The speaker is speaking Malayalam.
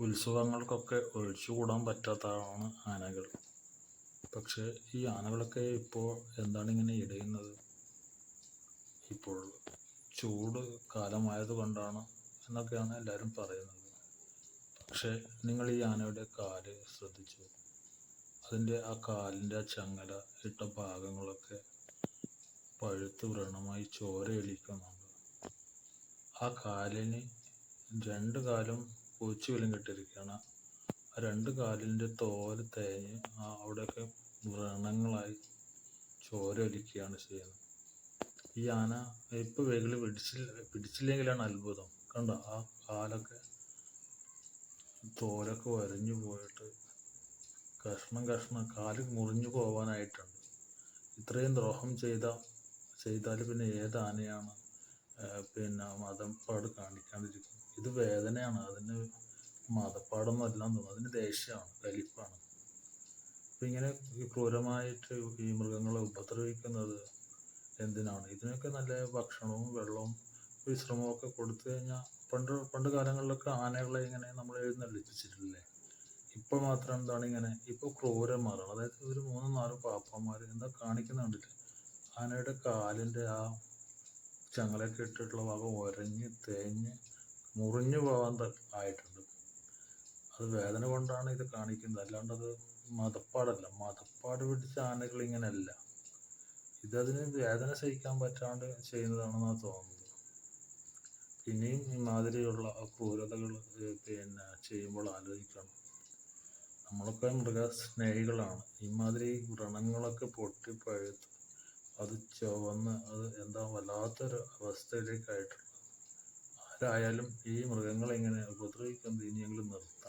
ഉത്സവങ്ങൾക്കൊക്കെ ഒഴിച്ചുകൂടാൻ പറ്റാത്തതാണ് ആനകൾ. പക്ഷേ ഈ ആനകളൊക്കെ ഇപ്പോൾ എന്താണ് ഇങ്ങനെ ഇടയുന്നത്? ഇപ്പോൾ ചൂട് കാലമായത് കൊണ്ടാണ് എന്നൊക്കെയാണ് എല്ലാവരും പറയുന്നത്. പക്ഷേ നിങ്ങൾ ഈ ആനയുടെ കാൽ ശ്രദ്ധിച്ചു. അതിന്റെ ആ കാലിന്റെ ആ ചങ്ങല ഇട്ട ഭാഗങ്ങളൊക്കെ പഴുത്ത് വ്രണമായി ചോരയൊലിക്കുന്നുണ്ട്. ആ കാലിന് രണ്ട് കാലും പൂച്ചുവിലും കെട്ടിയിരിക്കുകയാണ്. ആ രണ്ട് കാലിന്റെ തോൽ തേഞ്ഞ് അവിടെയൊക്കെ വ്രണങ്ങളായി ചോര ഒലിക്കുകയാണ് ചെയ്യുന്നത്. ഈ ആന ഇപ്പോൾ വെകിളി പിടിച്ചില്ല പിടിച്ചില്ലെങ്കിലാണ് അത്ഭുതം. കണ്ടോ? ആ കാലൊക്കെ തോലൊക്കെ വരഞ്ഞു പോയിട്ട് കഷ്ണം കഷ്ണം കാൽ മുറിഞ്ഞു പോവാനായിട്ടുണ്ട്. ഇത്രയും ദ്രോഹം ചെയ്ത ചെയ്താൽ പിന്നെ ഏത് ആനയാണ് പിന്നെ പാട് കാണിക്കാണ്ടിരിക്കുന്നത്? ഇത് വേദനയാണ്. അതിന് മതപ്പാടൊന്നും അല്ലാന്ന് തോന്നുന്നു. അതിന് ദേഷ്യമാണ് കലിപ്പാണ് അപ്പം ഇങ്ങനെ ക്രൂരമായിട്ട് ഈ മൃഗങ്ങളെ ഉപദ്രവിക്കുന്നത് എന്തിനാണ്? ഇതിനൊക്കെ നല്ല ഭക്ഷണവും വെള്ളവും വിശ്രമവും ഒക്കെ കൊടുത്തു കഴിഞ്ഞാൽ പണ്ട് പണ്ട് കാലങ്ങളിലൊക്കെ ആനകളെ ഇങ്ങനെ നമ്മൾ എഴുന്നള്ളിപ്പിച്ചിട്ടില്ലേ? ഇപ്പോൾ മാത്രം എന്താണ് ഇങ്ങനെ? ഇപ്പോൾ ക്രൂരന്മാരാണ്. അതായത് ഒരു മൂന്നും നാലും പാപ്പന്മാർ എന്താ കാണിക്കുന്ന കണ്ടില്ലേ? ആനയുടെ കാലിന്റെ ആ ചങ്ങലയൊക്കെ ഇട്ടിട്ടുള്ള ഭാഗം ഉരഞ്ഞ് തേഞ്ഞ് മുറിഞ്ഞു പോകാൻ ആയിട്ടുണ്ട്. അത് വേദന കൊണ്ടാണ് ഇത് കാണിക്കുന്നത്. അല്ലാണ്ട് അത് മതപ്പാടല്ല. മതപ്പാട് പിടിച്ച ആനകൾ ഇങ്ങനെയല്ല. ഇതതിന് വേദന സഹിക്കാൻ പറ്റാണ്ട് ചെയ്യുന്നതാണെന്നാണ് തോന്നുന്നത്. പിന്നെയും ഈ മാതിരിയുള്ള ക്രൂരതകൾ പിന്നെ ചെയ്യുമ്പോൾ ആലോചിക്കണം. നമ്മളൊക്കെ മൃഗസ്നേഹികളാണ്. ഇമാതിരി വ്രണങ്ങളൊക്കെ പൊട്ടി പഴുത്ത് അത് ചുവന്ന് അത് എന്താ വല്ലാത്തൊരു അവസ്ഥയിലേക്കായിട്ടുള്ളത് ആരായാലും ഈ മൃഗങ്ങളെ ഇങ്ങനെ ഉപദ്രവിക്കുന്നത് ഇനിയെങ്കിലും നിർത്തും